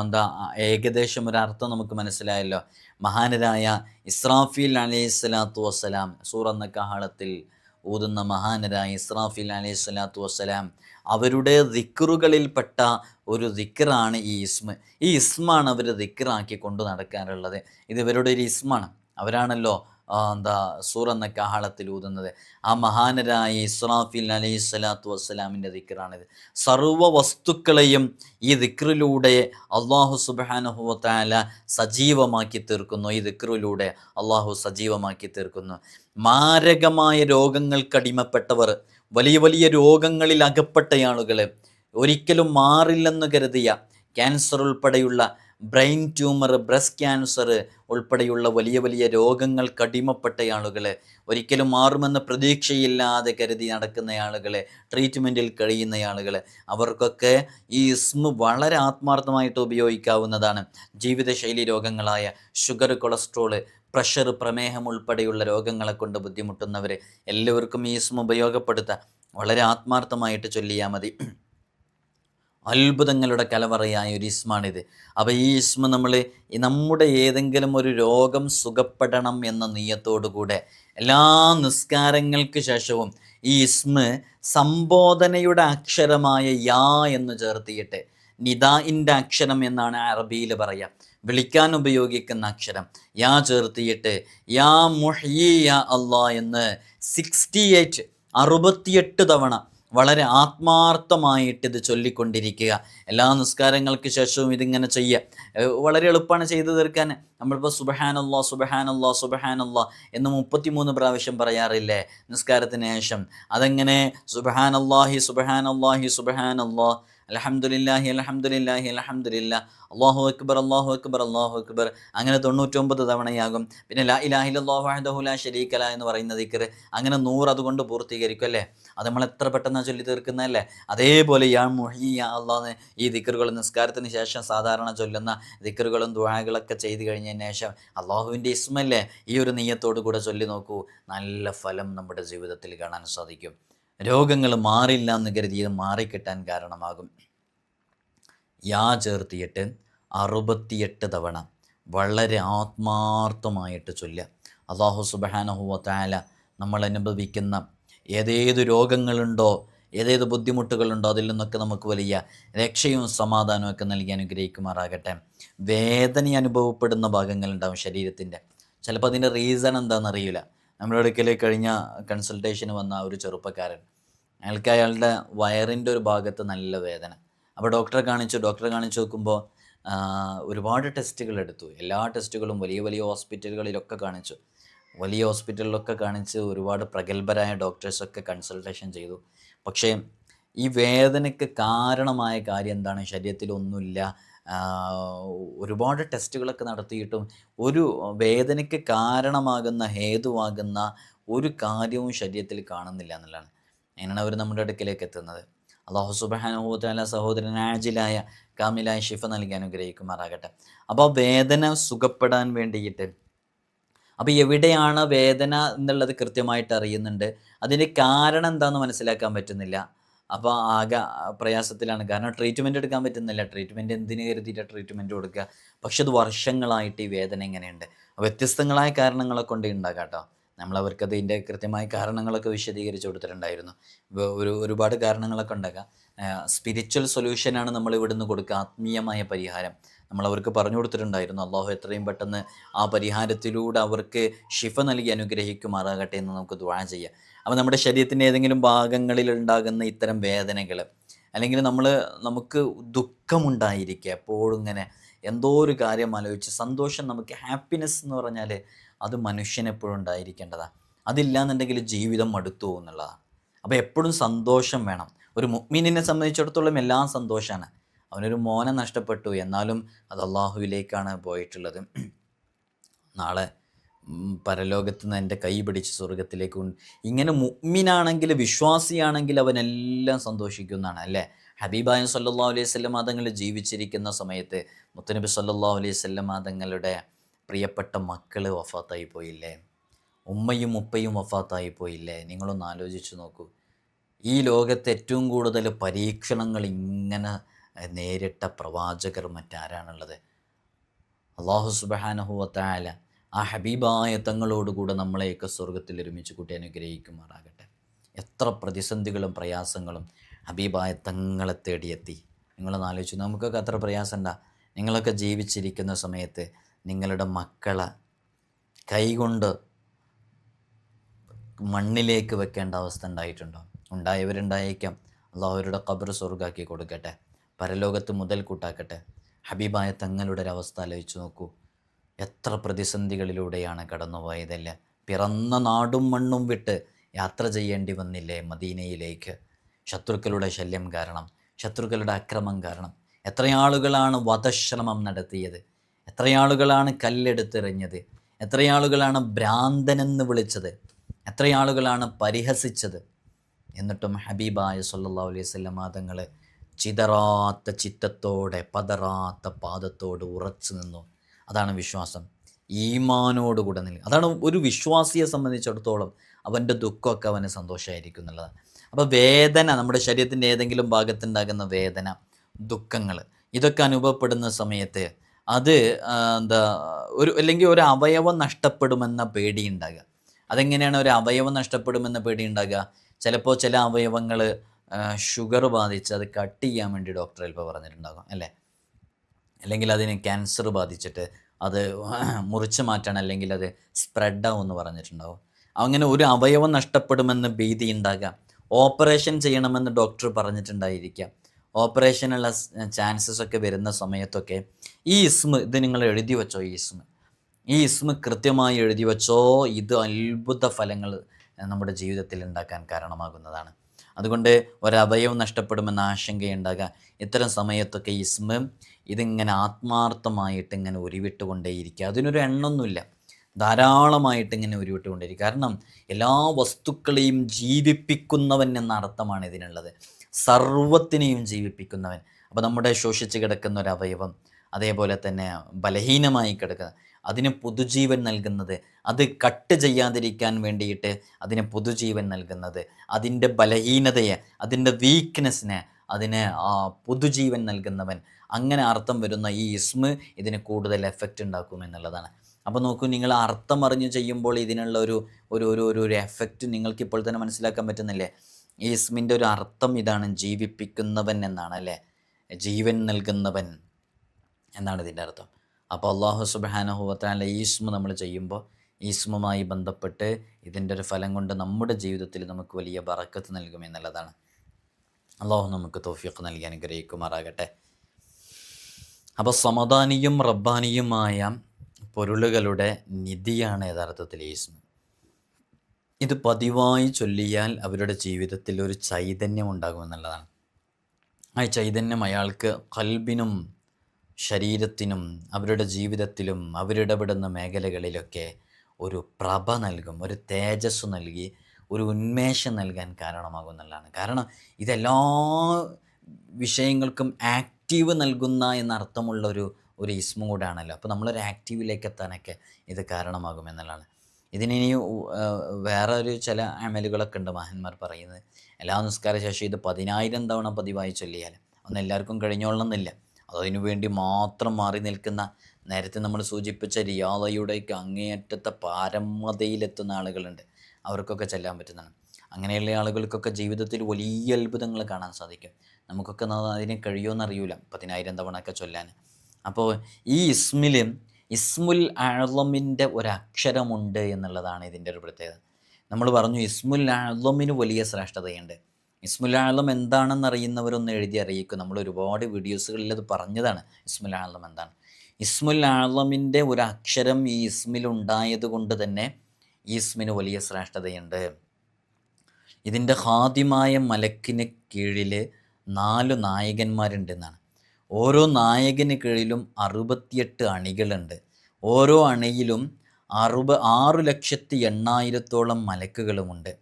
എന്താ ഏകദേശം ഒരു അർത്ഥം നമുക്ക് മനസ്സിലായല്ലോ. മഹാനരായ ഇസ്രാഫീൽ അലൈഹി സ്വലാത്തു വസ്സലാം സൂറന്ന കാഹളത്തിൽ ഊതുന്ന മഹാനരായ ഇസ്രാഫീൽ അലൈഹി സ്വലാത്തു വസ്സലാം അവരുടെ ദിക്കറുകളിൽപ്പെട്ട ഒരു ദിക്കറാണ് ഈ ഇസ്മ. ഈ ഇസ്മാണ് അവർ ദിക്കറാക്കി കൊണ്ടു നടക്കാറുള്ളത്. ഇത് ഇവരുടെ ഒരു ഇസ്മാണ്. അവരാണല്ലോ എന്താ സൂർ എന്ന കാഹളത്തിൽ ഊതുന്നത്. ആ മഹാനരായ ഇസ്രാഫിൽ അലൈഹി സ്വലാത്തു വസ്സലാമിന്റെ ദിക്കറാണിത് സർവ വസ്തുക്കളെയും ഈ ദിക്റിലൂടെ അള്ളാഹു സുബാനുഹുവത്താല സജീവമാക്കി തീർക്കുന്നു. ഈ ദിക്റിലൂടെ അള്ളാഹു സജീവമാക്കി തീർക്കുന്നു. മാരകമായ രോഗങ്ങൾക്കടിമപ്പെട്ടവർ വലിയ വലിയ രോഗങ്ങളിൽ അകപ്പെട്ട ഒരിക്കലും മാറില്ലെന്ന് കരുതിയ ക്യാൻസർ ഉൾപ്പെടെയുള്ള ബ്രെയിൻ ട്യൂമർ ബ്രസ്റ്റ് ക്യാൻസർ ഉൾപ്പെടെയുള്ള വലിയ വലിയ രോഗങ്ങൾ ആളുകൾ ഒരിക്കലും മാറുമെന്ന പ്രതീക്ഷയില്ലാതെ കരുതി നടക്കുന്ന ആളുകൾ ട്രീറ്റ്മെന്റിൽ കഴിയുന്ന ആളുകൾ അവർക്കൊക്കെ ഈ ഇസ്മ വളരെ ആത്മാർത്ഥമായിട്ട് ഉപയോഗിക്കാവുന്നതാണ്. ജീവിതശൈലി രോഗങ്ങളായ ഷുഗർ കൊളസ്ട്രോൾ പ്രഷർ പ്രമേഹം ഉൾപ്പെടെയുള്ള രോഗങ്ങളെ കൊണ്ട് ബുദ്ധിമുട്ടുന്നവർ എല്ലാവർക്കും ഈ ഇസ്മ ഉപയോഗപ്പെടുത്താം. വളരെ ആത്മാർത്ഥമായിട്ട് ചൊല്ലിയാൽ മതി. അത്ഭുതങ്ങളുടെ കലവറയായ ഒരു ഇസ്മാണിത് അപ്പോൾ ഈ ഇസ്മ നമ്മൾ നമ്മുടെ ഏതെങ്കിലും ഒരു രോഗം സുഖപ്പെടണം എന്ന നീയത്തോടുകൂടെ എല്ലാ നിസ്കാരങ്ങൾക്ക് ശേഷവും ഈ ഇസ്മ സംബോധനയുടെ അക്ഷരമായ യാ എന്ന് ചേർത്തിയിട്ട് നിദാഇന്റെ അക്ഷരം എന്നാണ് അറബിയിൽ പറയുക വിളിക്കാൻ ഉപയോഗിക്കുന്ന അക്ഷരം. യാ ചേർത്തിയിട്ട് യാ മുഹ്യി അള്ളാ എന്ന് സിക്സ്റ്റി എയ്റ്റ് അറുപത്തിയെട്ട് തവണ വളരെ ആത്മാർത്ഥമായിട്ട് ഇത് ചൊല്ലിക്കൊണ്ടിരിക്കുക. എല്ലാ നിസ്കാരങ്ങൾക്ക് ശേഷവും ഇതിങ്ങനെ ചെയ്യുക. വളരെ എളുപ്പമാണ് ചെയ്തു തീർക്കാൻ. നമ്മളിപ്പോൾ സുബഹാനല്ലാ സുബഹാനല്ലാ സുബഹാനല്ലാ എന്ന് മുപ്പത്തിമൂന്ന് പ്രാവശ്യം പറയാറില്ലേ? നിസ്കാരത്തിന് ശേഷം. അതെങ്ങനെ? സുബഹാനല്ലാഹി സുബഹാനല്ലാഹി സുബഹാനല്ലാ. അലഹമുല്ലാഹി അലഹമുല്ലാഹി അലഹമുല്ല അള്ളാഹു അക്ബർ അള്ളാഹു അക്ബർ അള്ളാഹു അക്ബർ. അങ്ങനെ തൊണ്ണൂറ്റൊമ്പത് തവണയാകും. പിന്നെ ലാ ഇലാഹി അള്ളാഹുഹുല ഷരീഖല എന്ന് പറയുന്ന ദിക്കർ അങ്ങനെ നൂറ് അതുകൊണ്ട് പൂർത്തീകരിക്കും അല്ലേ? അത് നമ്മൾ എത്ര പെട്ടെന്നാണ് ചൊല്ലി തീർക്കുന്നതല്ലേ അതേപോലെ യാ മുഹി യാ അള്ളാന്ന് ഈ ദിക്കറുകൾ നിസ്കാരത്തിന് ശേഷം സാധാരണ ചൊല്ലുന്ന ദിക്കറുകളും ദുആകളൊക്കെ ചെയ്തു കഴിഞ്ഞതിന് ശേഷം അള്ളാഹുവിന്റെ ഇസ്മല്ലേ? ഈ ഒരു നെയ്യത്തോടു കൂടെ ചൊല്ലി നോക്കൂ. നല്ല ഫലം നമ്മുടെ ജീവിതത്തിൽ കാണാൻ സാധിക്കും. രോഗങ്ങൾ മാറില്ല എന്ന് കരുതി ഇത് മാറിക്കിട്ടാൻ കാരണമാകും. യാ ചേർത്തിയിട്ട് അറുപത്തിയെട്ട് തവണ വളരെ ആത്മാർത്ഥമായിട്ട് ചൊല്ലുക. അള്ളാഹു സുബഹാനഹുവ താല നമ്മൾ അനുഭവിക്കുന്ന ഏതേത് രോഗങ്ങളുണ്ടോ ഏതേത് ബുദ്ധിമുട്ടുകളുണ്ടോ അതിൽ നിന്നൊക്കെ നമുക്ക് വലിയ രക്ഷയും സമാധാനവും ഒക്കെ നൽകി അനുഗ്രഹിക്കുമാറാകട്ടെ. വേദന അനുഭവപ്പെടുന്ന ഭാഗങ്ങളുണ്ടാവും ശരീരത്തിന്റെ. ചിലപ്പോൾ അതിന്റെ റീസൺ എന്താണെന്ന് അറിയില്ല. നമ്മുടെ അടുക്കൽ കഴിഞ്ഞ കൺസൾട്ടേഷന് വന്ന ഒരു ചെറുപ്പക്കാരൻ. അയാൾക്ക് അയാളുടെ വയറിന്റെ ഒരു ഭാഗത്ത് നല്ല വേദന. അപ്പോൾ ഡോക്ടറെ കാണിച്ചു ഡോക്ടറെ കാണിച്ചു നോക്കുമ്പോൾ ഒരുപാട് ടെസ്റ്റുകൾ എടുത്തു. എല്ലാ ടെസ്റ്റുകളും വലിയ വലിയ ഹോസ്പിറ്റലുകളിലൊക്കെ കാണിച്ചു. വലിയ ഹോസ്പിറ്റലിലൊക്കെ കാണിച്ച് ഒരുപാട് പ്രഗത്ഭരായ ഡോക്ടേഴ്സൊക്കെ കൺസൾട്ടേഷൻ ചെയ്തു. പക്ഷേ ഈ വേദനയ്ക്ക് കാരണമായ കാര്യം എന്താണ്? ആ, ഒരുപാട് ടെസ്റ്റുകളൊക്കെ നടത്തിയിട്ടും ഒരു വേദനയ്ക്ക് കാരണമാകുന്ന ഹേതുവാകുന്ന ഒരു കാര്യവും ശരീരത്തിൽ കാണുന്നില്ല എന്നുള്ളതാണ്. അങ്ങനെയാണ് അവർ നമ്മുടെ അടുക്കിലേക്ക് എത്തുന്നത്. അള്ളാഹു സുബാനുഭൂത്താല സഹോദരൻ ആജിലായ കാമിലായ ഷിഫ നൽകി അനുഗ്രഹിക്കുമാറാകട്ടെ. അപ്പോൾ വേദന സുഖപ്പെടാൻ വേണ്ടിയിട്ട് അപ്പോൾ എവിടെയാണ് വേദന എന്നുള്ളത് കൃത്യമായിട്ട് അറിയുന്നുണ്ട്. അതിന്റെ കാരണം എന്താണെന്ന് മനസ്സിലാക്കാൻ പറ്റുന്നില്ല. അപ്പോൾ ആകെ പ്രയാസത്തിലാണ്. കാരണം ട്രീറ്റ്മെന്റ് എടുക്കാൻ പറ്റുന്നില്ല. ട്രീറ്റ്മെന്റ് എന്തിനു കരുതിയിട്ട് ട്രീറ്റ്മെന്റ് കൊടുക്കുക? പക്ഷെ അത് വർഷങ്ങളായിട്ട് ഈ വേദന എങ്ങനെയുണ്ട് വ്യത്യസ്തങ്ങളായ കാരണങ്ങളൊക്കെ കൊണ്ട് ഉണ്ടാകാം കേട്ടോ. നമ്മൾ അവർക്ക് അതിന്റെ കൃത്യമായ കാരണങ്ങളൊക്കെ വിശദീകരിച്ച് കൊടുത്തിട്ടുണ്ടായിരുന്നു. ഒരു ഒരുപാട് കാരണങ്ങളൊക്കെ ഉണ്ടാകാം സ്പിരിച്വൽ സൊല്യൂഷനാണ് നമ്മൾ ഇവിടുന്ന് കൊടുക്കുക. ആത്മീയമായ പരിഹാരം. നമ്മൾ അവർക്ക് പറഞ്ഞു കൊടുത്തിട്ടുണ്ടായിരുന്നു. അള്ളാഹു എത്രയും പെട്ടെന്ന് ആ പരിഹാരത്തിലൂടെ അവർക്ക് ഷിഫ നൽകി അനുഗ്രഹിക്കുമാറാകട്ടെ എന്ന് നമുക്ക് ദ്വാ ചെയ്യാം. അപ്പോൾ നമ്മുടെ ശരീരത്തിന്റെ ഏതെങ്കിലും ഭാഗങ്ങളിൽ ഉണ്ടാകുന്ന ഇത്തരം വേദനകൾ അല്ലെങ്കിൽ നമ്മൾ നമുക്ക് ദുഃഖമുണ്ടായിരിക്കുക എപ്പോഴും ഇങ്ങനെ എന്തോ ഒരു കാര്യം ആലോചിച്ച് സന്തോഷം നമുക്ക് ഹാപ്പിനെസ് എന്ന് പറഞ്ഞാൽ അത് മനുഷ്യനെപ്പോഴും ഉണ്ടായിരിക്കേണ്ടതാണ് അതില്ലാന്നുണ്ടെങ്കിൽ ജീവിതം മടുത്തു എന്നുള്ളതാണ് അപ്പോൾ എപ്പോഴും സന്തോഷം വേണം. ഒരു മുഗ്മിനെ സംബന്ധിച്ചിടത്തോളം എല്ലാം സന്തോഷമാണ് അവനൊരു മോനെ നഷ്ടപ്പെട്ടു. എന്നാലും അത് അള്ളാഹുവിലേക്കാണ് പോയിട്ടുള്ളത്. നാളെ പരലോകത്ത് നിന്ന് എന്റെ കൈ പിടിച്ച് സ്വർഗത്തിലേക്ക് ഇങ്ങനെ മുഗ്മിനാണെങ്കിൽ വിശ്വാസിയാണെങ്കിൽ അവനെല്ലാം സന്തോഷിക്കുന്നതാണ് അല്ലേ? ഹബീബായ സല്ലാ അലൈഹി സ്വല്ലം തങ്ങൾ ജീവിച്ചിരിക്കുന്ന സമയത്ത് മുത്തനബി സല്ലാ അലൈഹി സ്വല്ലം തങ്ങളുടെ പ്രിയപ്പെട്ട മക്കൾ വഫാത്തായി പോയില്ലേ? ഉമ്മയും ഉപ്പയും വഫാത്തായി പോയില്ലേ? നിങ്ങളൊന്ന് ആലോചിച്ച് നോക്കൂ. ഈ ലോകത്ത് ഏറ്റവും കൂടുതൽ പരീക്ഷണങ്ങൾ ഇങ്ങനെ നേരിട്ട പ്രവാചകർ മറ്റാരാണുള്ളത്? അള്ളാഹു സുബഹാനഹുവത്തായ ആ ഹബീബായ തങ്ങളോടുകൂടെ നമ്മളെയൊക്കെ സ്വർഗത്തിൽ ഒരുമിച്ച് കൂട്ടി അനുഗ്രഹിക്കുമാറാകട്ടെ. എത്ര പ്രതിസന്ധികളും പ്രയാസങ്ങളും ഹബീബായ തങ്ങളെ തേടിയെത്തി. നിങ്ങളൊന്ന് ആലോചിച്ചു നമുക്കൊക്കെ അത്ര പ്രയാസം ഉണ്ടാ നിങ്ങളൊക്കെ ജീവിച്ചിരിക്കുന്ന സമയത്ത് നിങ്ങളുടെ മക്കളെ കൈകൊണ്ട് മണ്ണിലേക്ക് വെക്കേണ്ട അവസ്ഥ ഉണ്ടായിട്ടുണ്ടോ? ഉണ്ടായവരുണ്ടായേക്കാം. അള്ളാഹു അവരുടെ ഖബർ സ്വർഗാക്കി കൊടുക്കട്ടെ. പരലോകത്ത് മുതൽ കൂട്ടാക്കട്ടെ ഹബീബായ തങ്ങളുടെ ഒരവസ്ഥ ആലോചിച്ച് നോക്കൂ. എത്ര പ്രതിസന്ധികളിലൂടെയാണ് കടന്നുപോയതല്ല പിറന്ന നാടും മണ്ണും വിട്ട് യാത്ര ചെയ്യേണ്ടി വന്നില്ലേ മദീനയിലേക്ക്? ശത്രുക്കളുടെ ശല്യം കാരണം ശത്രുക്കളുടെ അക്രമം കാരണം. എത്രയാളുകളാണ് വധശ്രമം നടത്തിയത്? എത്രയാളുകളാണ് കല്ലെടുത്തെറിഞ്ഞത്? എത്രയാളുകളാണ് ഭ്രാന്തനെന്ന് വിളിച്ചത്? എത്രയാളുകളാണ് പരിഹസിച്ചത്? എന്നിട്ടും ഹബീബായ സല്ലാ അലൈഹി മാതങ്ങൾ തങ്ങൾ ചിതറാത്ത ചിത്തത്തോടെ പതറാത്ത പാദത്തോട് ഉറച്ചു നിന്നു. അതാണ് വിശ്വാസം. ഈമാനോടുകൂടെ നിൽക്കുക. അതാണ് ഒരു വിശ്വാസിയെ സംബന്ധിച്ചിടത്തോളം അവന്റെ ദുഃഖമൊക്കെ അവന് സന്തോഷമായിരിക്കും എന്നുള്ളതാണ്. അപ്പോൾ വേദന നമ്മുടെ ശരീരത്തിന്റെ ഏതെങ്കിലും ഭാഗത്തുണ്ടാകുന്ന വേദന ദുഃഖങ്ങൾ ഇതൊക്കെ അനുഭവപ്പെടുന്ന സമയത്ത് അത് എന്താ ഒരു അല്ലെങ്കിൽ ഒരു അവയവം നഷ്ടപ്പെടുമെന്ന പേടി ഉണ്ടാകുക. അതെങ്ങനെയാണ് ഒരു അവയവം നഷ്ടപ്പെടുമെന്ന പേടി ഉണ്ടാകുക? ചിലപ്പോൾ ചില അവയവങ്ങൾ ഷുഗർ ബാധിച്ച് അത് കട്ട് ചെയ്യാൻ വേണ്ടി ഡോക്ടർ ചിലപ്പോൾ പറഞ്ഞിട്ടുണ്ടാകും അല്ലേ? അല്ലെങ്കിൽ അതിന് ക്യാൻസർ ബാധിച്ചിട്ട് അത് മുറിച്ച് മാറ്റണം അല്ലെങ്കിൽ അത് സ്പ്രെഡാവും എന്ന് പറഞ്ഞിട്ടുണ്ടാവും. അങ്ങനെ ഒരു അവയവം നഷ്ടപ്പെടുമെന്ന് ഭീതി ഉണ്ടാകാം. ഓപ്പറേഷൻ ചെയ്യണമെന്ന് ഡോക്ടർ പറഞ്ഞിട്ടുണ്ടായിരിക്കാം. ഓപ്പറേഷനുള്ള ചാൻസസ് ഒക്കെ വരുന്ന സമയത്തൊക്കെ ഈ ഇസ്മ ഇത് നിങ്ങൾ എഴുതി വെച്ചോ ഈ ഇസ്മ ഈ ഇസ്മ കൃത്യമായി എഴുതി വെച്ചോ? ഇത് അത്ഭുത ഫലങ്ങൾ നമ്മുടെ ജീവിതത്തിൽ ഉണ്ടാക്കാൻ കാരണമാകുന്നതാണ്. അതുകൊണ്ട് ഒരവയവം നഷ്ടപ്പെടുമെന്ന ആശങ്കയുണ്ടാകാം. ഇത്തരം സമയത്തൊക്കെ ഇസ്മ ഇതിങ്ങനെ ആത്മാർത്ഥമായിട്ട് ഇങ്ങനെ ഉരുവിട്ടുകൊണ്ടേയിരിക്കുക. അതിനൊരു എണ്ണൊന്നുമില്ല. ധാരാളമായിട്ട് ഇങ്ങനെ ഉരുവിട്ടുകൊണ്ടേയിരിക്കും കാരണം എല്ലാ വസ്തുക്കളെയും ജീവിപ്പിക്കുന്നവൻ എന്ന അർത്ഥമാണ് ഇതിനുള്ളത്. സർവത്തിനെയും ജീവിപ്പിക്കുന്നവൻ. അപ്പോൾ നമ്മുടെ ശോഷിച്ച് കിടക്കുന്ന ഒരു അവയവം അതേപോലെ തന്നെ ബലഹീനമായി കിടക്കുന്ന അതിന് പുതുജീവൻ നൽകുന്നത് അത് കട്ട് ചെയ്യാതിരിക്കാൻ വേണ്ടിയിട്ട് അതിന് പുതുജീവൻ നൽകുന്നത് അതിന്റെ ബലഹീനതയെ അതിന്റെ വീക്ക്നെസ്സിനെ അതിന് പുതുജീവൻ നൽകുന്നവൻ അങ്ങനെ അർത്ഥം വരുന്ന ഈ ഇസ്മ് ഇതിന് കൂടുതൽ എഫക്റ്റ് ഉണ്ടാക്കും എന്നുള്ളതാണ്. അപ്പോൾ നോക്കൂ നിങ്ങൾ അർത്ഥം അറിഞ്ഞ് ചെയ്യുമ്പോൾ ഇതിനുള്ള ഒരു ഒരു ഒരു ഒരു എഫക്റ്റ് നിങ്ങൾക്ക് ഇപ്പോൾ തന്നെ മനസ്സിലാക്കാൻ പറ്റുന്നില്ലേ? ഈ ഇസ്മിന്റെ ഒരു അർത്ഥം ഇതാണ് ജീവിപ്പിക്കുന്നവൻ എന്നാണ് അല്ലേ? ജീവൻ നൽകുന്നവൻ എന്നാണ് ഇതിന്റെ അർത്ഥം. അപ്പോൾ അള്ളാഹു സുബാനഹുവത്താല ഈ ഇസ്മ നമ്മൾ ചെയ്യുമ്പോൾ ഈ ഇസ്മുമായി ബന്ധപ്പെട്ട് ഇതിന്റെ ഒരു ഫലം കൊണ്ട് നമ്മുടെ ജീവിതത്തിൽ നമുക്ക് വലിയ ബറക്കത്ത് നൽകും എന്നുള്ളതാണ്. അള്ളാഹു നമുക്ക് തോഫിയൊക്കെ നൽകി അനുഗ്രഹിക്കുമാറാകട്ടെ. അപ്പോൾ സമദാനിയും റബ്ബാനിയുമായ പൊരുളുകളുടെ നിധിയാണ് യഥാർത്ഥത്തിൽ ഈസ്മ ഇത് പതിവായി ചൊല്ലിയാൽ അവരുടെ ജീവിതത്തിൽ ഒരു ചൈതന്യം ഉണ്ടാകുമെന്നുള്ളതാണ് ആ ചൈതന്യം അയാൾക്ക് കൽബിനും ശരീരത്തിനും അവരുടെ ജീവിതത്തിലും അവരിടപെടുന്ന മേഖലകളിലൊക്കെ ഒരു പ്രഭ നൽകും ഒരു തേജസ് നൽകി ഒരു ഉന്മേഷം നൽകാൻ കാരണമാകുന്നുള്ളതാണ് കാരണം ഇതെല്ലാ വിഷയങ്ങൾക്കും ആക്റ്റീവ് നൽകുന്ന എന്നർത്ഥമുള്ള ഒരു ഒരു ഇസ്മും കൂടാണല്ലോ അപ്പോൾ നമ്മളൊരു ആക്റ്റീവിലേക്ക് എത്താനൊക്കെ ഇത് കാരണമാകുമെന്നുള്ളതാണ് ഇതിനി ഇതിന് വേറെ ഒരു ചില അമലുകളൊക്കെ ഉണ്ട് മഹന്മാർ പറയുന്നത്. എല്ലാ നിസ്കാര ശേഷം ഇത് പതിനായിരം തവണ പതിവായി ചൊല്ലിയാൽ ഒന്നും എല്ലാവർക്കും കഴിഞ്ഞോളണമെന്നില്ല അതിനു വേണ്ടി മാത്രം മാറി നിൽക്കുന്ന നേരത്തെ നമ്മൾ സൂചിപ്പിച്ച റിയാദയുടെയൊക്കെ അങ്ങേയറ്റത്തെ പാരമതയിലെത്തുന്ന ആളുകളുണ്ട്. അവർക്കൊക്കെ ചെല്ലാൻ പറ്റുന്നതാണ്. അങ്ങനെയുള്ള ആളുകൾക്കൊക്കെ ജീവിതത്തിൽ വലിയ അത്ഭുതങ്ങൾ കാണാൻ സാധിക്കും. നമുക്കൊക്കെ അതിനെ അതിന് കഴിയുമെന്ന് അറിയൂല പതിനായിരം തവണ ഒക്കെ ചൊല്ലാൻ അപ്പോൾ ഈ ഇസ്മിൽ ഇസ്മുൽ അഴലമിന്റെ ഒരക്ഷരമുണ്ട് എന്നുള്ളതാണ് ഇതിന്റെ ഒരു പ്രത്യേകത. നമ്മൾ പറഞ്ഞു ഇസ്മുൽ അഴലമിന് വലിയ ശ്രേഷ്ഠതയുണ്ട്. ഇസ്മുൽ ആഴം എന്താണെന്ന് അറിയുന്നവരൊന്ന് എഴുതി അറിയിക്കും. നമ്മൾ ഒരുപാട് വീഡിയോസുകളിൽ അത് പറഞ്ഞതാണ് ഇസ്മുൽ ആഴം എന്താണ്. ഇസ്മുൽ ആലമിന്റെ ഒരു അക്ഷരം ഈ ഇസ്മിൽ ഉണ്ടായത് കൊണ്ട് തന്നെ ഈ ഇസ്മിന് വലിയ ശ്രേഷ്ഠതയുണ്ട്. ഇതിന്റെ ഹാദ്യമായ മലക്കിന് കീഴിൽ നാല് നായകന്മാരുണ്ടെന്നാണ്. ഓരോ നായകന് കീഴിലും അറുപത്തിയെട്ട് അണികളുണ്ട്. ഓരോ അണിയിലും അറുപ ആറു ലക്ഷത്തി എണ്ണായിരത്തോളം മലക്കുകളുമുണ്ട്.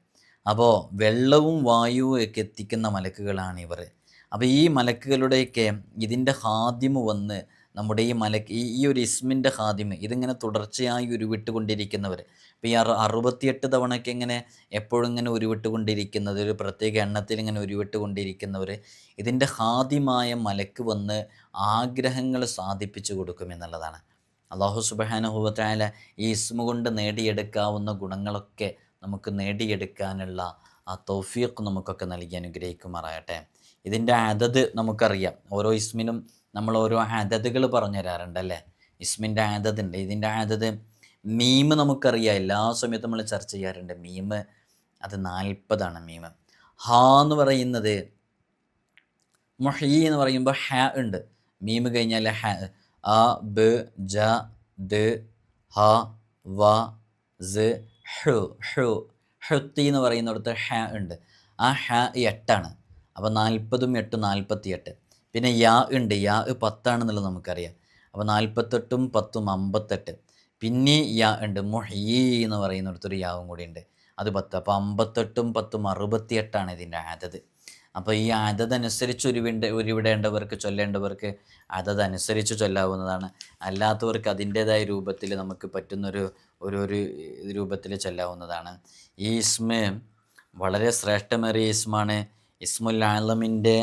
അപ്പോൾ വെള്ളവും വായുവും ഒക്കെ എത്തിക്കുന്ന മലക്കുകളാണ് ഇവർ അപ്പോൾ ഈ മലക്കുകളുടെയൊക്കെ ഇതിന്റെ ഹാദ്യമ് വന്ന് നമ്മുടെ ഈ മലക്ക് ഈ ഈ ഒരു ഇസ്മിന്റെ ഹാദിമ് ഇതിങ്ങനെ തുടർച്ചയായി ഉരുവിട്ടുകൊണ്ടിരിക്കുന്നവർ ഇപ്പോൾ ഈ അറു അറുപത്തിയെട്ട് തവണയ്ക്ക് ഇങ്ങനെ എപ്പോഴും ഇങ്ങനെ ഉരുവിട്ടുകൊണ്ടിരിക്കുന്നത് ഒരു പ്രത്യേക എണ്ണത്തിൽ ഇങ്ങനെ ഉരുവിട്ടുകൊണ്ടിരിക്കുന്നവർ ഇതിന്റെ ഹാദിമായ മലക്ക് വന്ന് ആഗ്രഹങ്ങൾ സാധിപ്പിച്ചു കൊടുക്കും എന്നുള്ളതാണ്. അള്ളാഹു സുബഹാനുഭവത്തായ ഈ ഇസ്മ കൊണ്ട് നേടിയെടുക്കാവുന്ന ഗുണങ്ങളൊക്കെ നമുക്ക് നേടിയെടുക്കാനുള്ള ആ തൗഫീഖ് നമുക്കൊക്കെ നൽകി അനുഗ്രഹിക്കുമാറാകട്ടെ. ഇതിന്റെ അതത് നമുക്കറിയാം. ഓരോ ഇസ്മിനും നമ്മൾ ഓരോ അതതുകൾ പറഞ്ഞു തരാറുണ്ട് അല്ലേ ഇസ്മിന്റെ ആദതുണ്ട് ഇതിന്റെ ആദത് മീമ് നമുക്കറിയാം. എല്ലാ സമയത്തും നമ്മൾ ചർച്ച ചെയ്യാറുണ്ട്. മീമ് അത് നാൽപ്പതാണ് മീമ്. ഹാ എന്ന് പറയുന്നത് മൊഹീ എന്ന് പറയുമ്പോൾ ഹ ഉണ്ട്. മീമ് കഴിഞ്ഞാൽ ഹ. അ ബ് ജ ദ ഹ വ സ് ഹു ഹു. ഹുത്തി എന്ന് പറയുന്നിടത്ത് ഹ ഉണ്ട്. ആ ഹ എട്ടാണ്. അപ്പോൾ നാൽപ്പതും എട്ടും നാൽപ്പത്തി എട്ട് പിന്നെ യാ ഉണ്ട്. യാ പത്താണെന്നുള്ളത് നമുക്കറിയാം. അപ്പോൾ നാൽപ്പത്തെട്ടും പത്തും അമ്പത്തെട്ട്. പിന്നെ യാ ഉണ്ട്. മൊഹീ എന്ന് പറയുന്നിടത്തൊരു യാവും കൂടി ഉണ്ട്. അത് പത്ത്. അപ്പോൾ അമ്പത്തെട്ടും പത്തും അറുപത്തിയെട്ടാണ് ഇതിന്റെ ആദത്. അപ്പോൾ ഈ അതതനുസരിച്ച് ഉരുവിണ്ട ഉരുവിടേണ്ടവർക്ക് ചൊല്ലേണ്ടവർക്ക് അതതനുസരിച്ച് ചൊല്ലാവുന്നതാണ്. അല്ലാത്തവർക്ക് അതിന്റേതായ രൂപത്തിൽ നമുക്ക് പറ്റുന്നൊരു ഒരു ഒരു രൂപത്തിൽ ചൊല്ലാവുന്നതാണ്. ഈ ഇസ്മ വളരെ ശ്രേഷ്ഠമേറിയ ഇസ്മാണ്. ഇസ്മുൽ ആലമിന്റെ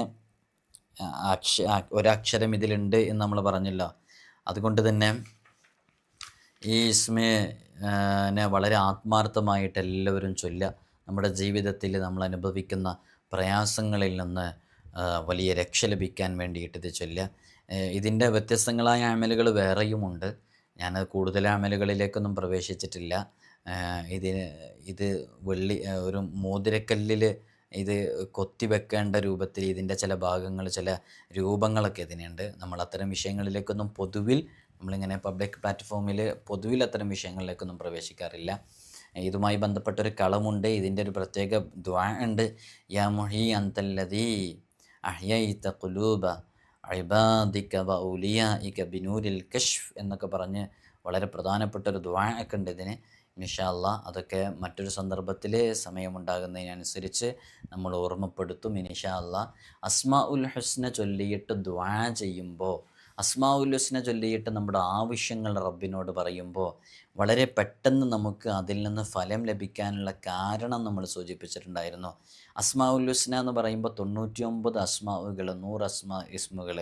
അക്ഷ ഒരക്ഷരം ഇതിലുണ്ട് എന്ന് നമ്മൾ പറഞ്ഞല്ലോ. അതുകൊണ്ട് തന്നെ ഈ ഇസ്മിനെ വളരെ ആത്മാർത്ഥമായിട്ട് എല്ലാവരും ചൊല്ലുക. നമ്മുടെ ജീവിതത്തിൽ നമ്മൾ അനുഭവിക്കുന്ന പ്രയാസങ്ങളിൽ നിന്ന് വലിയ രക്ഷ ലഭിക്കാൻ വേണ്ടിയിട്ട് ഇത് ചൊല്ലുക. ഇതിന്റെ വ്യത്യസ്തങ്ങളായ അമലുകൾ വേറെയുമുണ്ട്. ഞാൻ കൂടുതൽ അമലുകളിലേക്കൊന്നും പ്രവേശിച്ചിട്ടില്ല. ഇതിന് ഇത് വെള്ളി ഒരു മോതിരക്കല്ലിൽ ഇത് കൊത്തിവെക്കേണ്ട രൂപത്തിൽ ഇതിന്റെ ചില ഭാഗങ്ങൾ ചില രൂപങ്ങളൊക്കെ ഇതിനുണ്ട്. നമ്മൾ അത്തരം വിഷയങ്ങളിലേക്കൊന്നും പൊതുവിൽ നമ്മളിങ്ങനെ പബ്ലിക് പ്ലാറ്റ്ഫോമിൽ പൊതുവിൽ അത്തരം വിഷയങ്ങളിലേക്കൊന്നും പ്രവേശിക്കാറില്ല. ഇതുമായി ബന്ധപ്പെട്ടൊരു കളമുണ്ട്. ഇതിന്റെ ഒരു പ്രത്യേക ദ്വാ ഉണ്ട്. യാ മൊഹി അന്തല്ലതി അഹ്യൈത്ത കുലൂബ അഴിബാദിക്ക വ ഉലിയ ബിനൂരിൽ കഷ്ഫ് എന്നൊക്കെ പറഞ്ഞ് വളരെ പ്രധാനപ്പെട്ട ഒരു ദ്വാ ഒക്കെ ഉണ്ട് ഇതിന്. ഇൻഷാല്ല അതൊക്കെ മറ്റൊരു സന്ദർഭത്തിൽ സമയമുണ്ടാകുന്നതിനനുസരിച്ച് നമ്മൾ ഓർമ്മപ്പെടുത്തും ഇൻഷാല്ല അസ്മാ ഉൽ ഹുസ്ന ചൊല്ലിയിട്ട് ദ്വാ ചെയ്യുമ്പോൾ അസ്മാ ഉൽ ഹുസ്ന ചൊല്ലിയിട്ട് നമ്മുടെ ആവശ്യങ്ങൾ റബ്ബിനോട് പറയുമ്പോൾ വളരെ പെട്ടെന്ന് നമുക്ക് അതിൽ നിന്ന് ഫലം ലഭിക്കാനുള്ള കാരണം നമ്മൾ സൂചിപ്പിച്ചിട്ടുണ്ടായിരുന്നു. അസ്മാ ഉൽ ഹുസ്ന എന്ന് പറയുമ്പോൾ തൊണ്ണൂറ്റി ഒമ്പത് അസ്മാവുകൾ നൂറ് അസ്മാ ഇസ്മുകൾ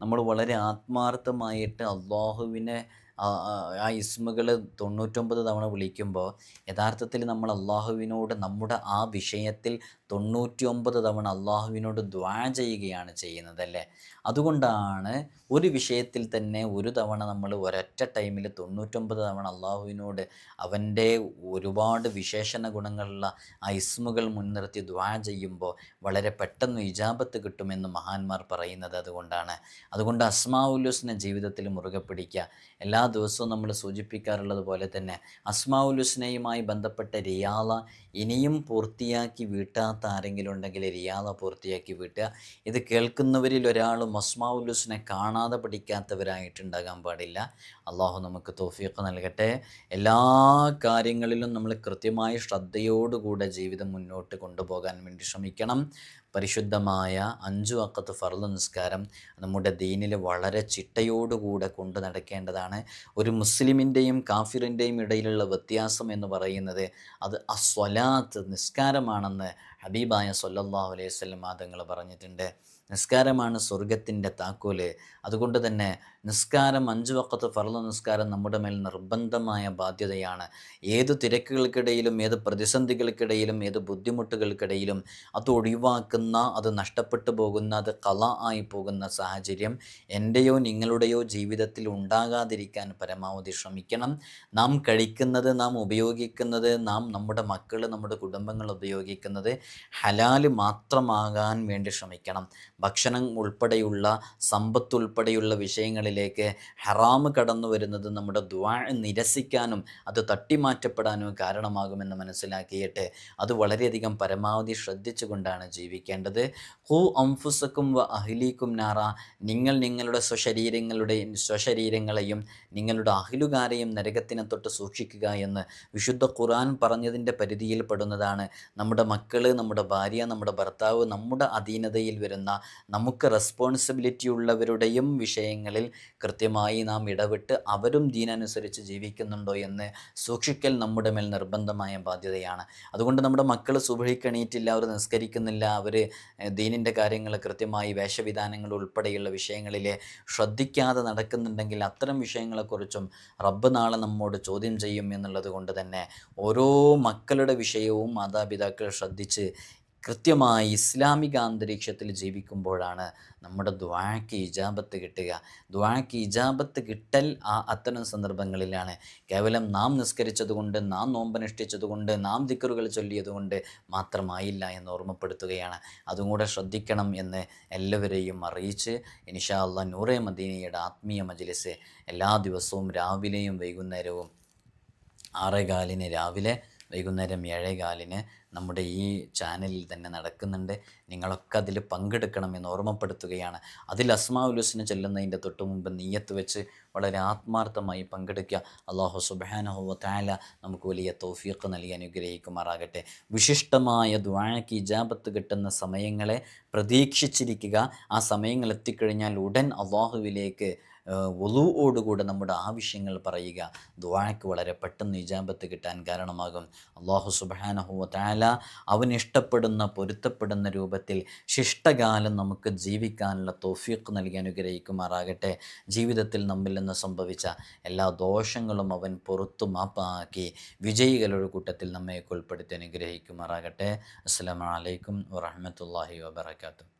നമ്മൾ വളരെ ആത്മാർത്ഥമായിട്ട് അള്ളാഹുവിനെ ആ ഇസ്മുകൾ തൊണ്ണൂറ്റൊമ്പത് തവണ വിളിക്കുമ്പോൾ യഥാർത്ഥത്തിൽ നമ്മൾ അള്ളാഹുവിനോട് നമ്മുടെ ആ വിഷയത്തിൽ തൊണ്ണൂറ്റി ഒമ്പത് തവണ അള്ളാഹുവിനോട് ദ്വാ ചെയ്യുകയാണ് ചെയ്യുന്നത് അല്ലേ അതുകൊണ്ടാണ് ഒരു വിഷയത്തിൽ തന്നെ ഒരു തവണ നമ്മൾ ഒരൊറ്റ ടൈമിൽ തൊണ്ണൂറ്റൊമ്പത് തവണ അള്ളാഹുവിനോട് അവന്റെ ഒരുപാട് വിശേഷണ ഗുണങ്ങളുള്ള ആ ഇസ്മുകൾ മുൻനിർത്തി ദ്വാ ചെയ്യുമ്പോൾ വളരെ പെട്ടെന്ന് ഇജാബത്ത് കിട്ടുമെന്ന് മഹാന്മാർ പറയുന്നത് അതുകൊണ്ടാണ്. അതുകൊണ്ട് അസ്മാ ഉല്ലൂസിനെ ജീവിതത്തിൽ മുറുകെ പിടിക്കുക. എല്ലാ ദിവസവും നമ്മൾ സൂചിപ്പിക്കാറുള്ളത് പോലെ തന്നെ അസ്മാവുലുസ്നയുമായി ബന്ധപ്പെട്ട റിയാള ഇനിയും പൂർത്തിയാക്കി വീട്ടാത്ത ആരെങ്കിലും ഉണ്ടെങ്കിൽ റിയാള പൂർത്തിയാക്കി വീട്ടുക. ഇത് കേൾക്കുന്നവരിൽ ഒരാളും അസ്മാവുലുസ്നെ കാണാതെ പഠിക്കാത്തവരായിട്ടുണ്ടാകാൻ പാടില്ല. അള്ളാഹു നമുക്ക് തോഫീക്ക് നൽകട്ടെ. എല്ലാ കാര്യങ്ങളിലും നമ്മൾ കൃത്യമായ ശ്രദ്ധയോടുകൂടെ ജീവിതം മുന്നോട്ട് കൊണ്ടുപോകാൻ വേണ്ടി ശ്രമിക്കണം. പരിശുദ്ധമായ അഞ്ചു അക്കത്ത് ഫർദ് നിസ്കാരം നമ്മുടെ ദീനിൽ വളരെ ചിട്ടയോടുകൂടെ കൊണ്ടു നടക്കേണ്ടതാണ്. ഒരു മുസ്ലിമിന്റെയും കാഫിറിന്റെയും ഇടയിലുള്ള വ്യത്യാസം എന്ന് പറയുന്നത് അത് അസ്വലാത്ത് നിസ്കാരമാണെന്ന് ഹബീബായ സൊല്ലാഹു അലൈഹി സ്വലം മാതങ്ങൾ പറഞ്ഞിട്ടുണ്ട്. നിസ്കാരമാണ് സ്വർഗത്തിന്റെ താക്കോൽ. അതുകൊണ്ട് തന്നെ നിസ്കാരം അഞ്ച് വക്കത്ത് ഫർള നിസ്കാരം നമ്മുടെ മേൽ നിർബന്ധമായ ബാധ്യതയാണ്. ഏത് തിരക്കുകൾക്കിടയിലും ഏത് പ്രതിസന്ധികൾക്കിടയിലും ഏത് ബുദ്ധിമുട്ടുകൾക്കിടയിലും അത് ഒഴിവാക്കുന്ന അത് നഷ്ടപ്പെട്ടു പോകുന്ന അത് കല ആയി പോകുന്ന സാഹചര്യം എന്റെയോ നിങ്ങളുടെയോ ജീവിതത്തിൽ ഉണ്ടാകാതിരിക്കാൻ പരമാവധി ശ്രമിക്കണം. നാം കഴിക്കുന്നത് നാം ഉപയോഗിക്കുന്നത് നാം നമ്മുടെ മക്കൾ നമ്മുടെ കുടുംബങ്ങൾ ഉപയോഗിക്കുന്നത് ഹലാൽ മാത്രമാകാൻ വേണ്ടി ശ്രമിക്കണം. ഭക്ഷണം ഉൾപ്പെടെയുള്ള സമ്പത്ത് ഉൾപ്പെടെയുള്ള വിഷയങ്ങളിലേക്ക് ഹറാമ് കടന്നു വരുന്നത് നമ്മുടെ ദ്വാ നിരസിക്കാനും അത് തട്ടിമാറ്റപ്പെടാനും കാരണമാകുമെന്ന് മനസ്സിലാക്കിയിട്ട് അത് വളരെയധികം പരമാവധി ശ്രദ്ധിച്ചുകൊണ്ടാണ് ജീവിക്കേണ്ടത്. ഹു അംഫുസക്കും വ അഹ്ലീക്കും നാറ നിങ്ങൾ നിങ്ങളുടെ സ്വശരീരങ്ങളുടെയും സ്വശരീരങ്ങളെയും നിങ്ങളുടെ അഹിലുകാരെയും നരകത്തിനെ തൊട്ട് സൂക്ഷിക്കുക എന്ന് വിശുദ്ധ ഖുർആൻ പറഞ്ഞതിന്റെ പരിധിയിൽ പെടുന്നതാണ്. നമ്മുടെ മക്കൾ നമ്മുടെ ഭാര്യ നമ്മുടെ ഭർത്താവ് നമ്മുടെ അധീനതയിൽ വരുന്ന നമുക്ക് റെസ്പോൺസിബിലിറ്റി ഉള്ളവരുടെയും വിഷയങ്ങളിൽ കൃത്യമായി നാം ഇടപെട്ട് അവരും ദീനനുസരിച്ച് ജീവിക്കുന്നുണ്ടോ എന്ന് സൂക്ഷിക്കൽ നമ്മുടെ മേൽ നിർബന്ധമായ ബാധ്യതയാണ്. അതുകൊണ്ട് നമ്മുടെ മക്കൾ സുഭിക്കണീറ്റില്ല അവർ നിസ്കരിക്കുന്നില്ല അവർ ദീനിന്റെ കാര്യങ്ങൾ കൃത്യമായി വേഷവിധാനങ്ങൾ ഉൾപ്പെടെയുള്ള വിഷയങ്ങളിൽ ശ്രദ്ധിക്കാതെ നടക്കുന്നുണ്ടെങ്കിൽ അത്തരം വിഷയങ്ങളെക്കുറിച്ചും റബ്ബ് നാളെ നമ്മോട് ചോദ്യം ചെയ്യും എന്നുള്ളത് കൊണ്ട് തന്നെ ഓരോ മക്കളുടെ വിഷയവും മാതാപിതാക്കൾ ശ്രദ്ധിച്ച് കൃത്യമായി ഇസ്ലാമിക അന്തരീക്ഷത്തിൽ ജീവിക്കുമ്പോഴാണ് നമ്മുടെ ദ്വാക്ക് ഇജാബത്ത് കിട്ടുക. ദ്വാക്ക് ഇജാബത്ത് കിട്ടൽ ആ അത്തരം സന്ദർഭങ്ങളിലാണ്. കേവലം നാം നിസ്കരിച്ചതുകൊണ്ട് നാം നോമ്പനുഷ്ഠിച്ചതുകൊണ്ട് നാം ദിക്കറുകൾ ചൊല്ലിയതുകൊണ്ട് മാത്രമായില്ല എന്ന് ഓർമ്മപ്പെടുത്തുകയാണ്. അതും കൂടെ ശ്രദ്ധിക്കണം എന്ന് എല്ലാവരെയും അറിയിച്ച് ഇനിഷാ അല്ല നൂറെ മദീനയുടെ ആത്മീയ മജിലിസ് എല്ലാ ദിവസവും രാവിലെയും വൈകുന്നേരവും ആറേകാലിന് രാവിലെ വൈകുന്നേരം ഏഴേകാലിന് നമ്മുടെ ഈ ചാനലിൽ തന്നെ നടക്കുന്നുണ്ട്. നിങ്ങളൊക്കെ അതിൽ പങ്കെടുക്കണമെന്ന് ഓർമ്മപ്പെടുത്തുകയാണ്. അതിൽ അസ്മാഉൽ ഹുസ്ന ചെല്ലുന്നതിന്റെ തൊട്ട് മുമ്പ് നീയത്ത് വെച്ച് വളരെ ആത്മാർത്ഥമായി പങ്കെടുക്കുക. അള്ളാഹു സുബാനഹുവ താല നമുക്ക് വലിയ തൗഫീഖ് നൽകി അനുഗ്രഹിക്കുമാറാകട്ടെ. വിശിഷ്ടമായ ദ്വാഴയ്ക്ക് ഇജാബത്ത് കിട്ടുന്ന സമയങ്ങളെ പ്രതീക്ഷിച്ചിരിക്കുക. ആ സമയങ്ങൾ എത്തിക്കഴിഞ്ഞാൽ ഉടൻ അള്ളാഹുവിലേക്ക് വലുവോടുകൂടെ നമ്മുടെ ആവശ്യങ്ങൾ പറയുക. ദ്വാഴക്ക് വളരെ പെട്ടെന്ന് ഇജാബത്ത് കിട്ടാൻ കാരണമാകും. അള്ളാഹു സുബാനഹുവ താല അവൻ ഇഷ്ടപ്പെടുന്ന പൊരുത്തപ്പെടുന്ന രൂപത്തിൽ ശിഷ്ടകാലം നമുക്ക് ജീവിക്കാനുള്ള തോഫീക്ക് നൽകി അനുഗ്രഹിക്കുമാറാകട്ടെ. ജീവിതത്തിൽ നമ്മിൽ നിന്ന് സംഭവിച്ച എല്ലാ ദോഷങ്ങളും അവൻ പുറത്തു മാപ്പാക്കി വിജയികളുടെ കൂട്ടത്തിൽ നമ്മെ ഉൾപ്പെടുത്തി അനുഗ്രഹിക്കുമാറാകട്ടെ. അസ്സാം വലൈക്കും വാഹമത്തല്ലാഹി വാബർക്കാത്തു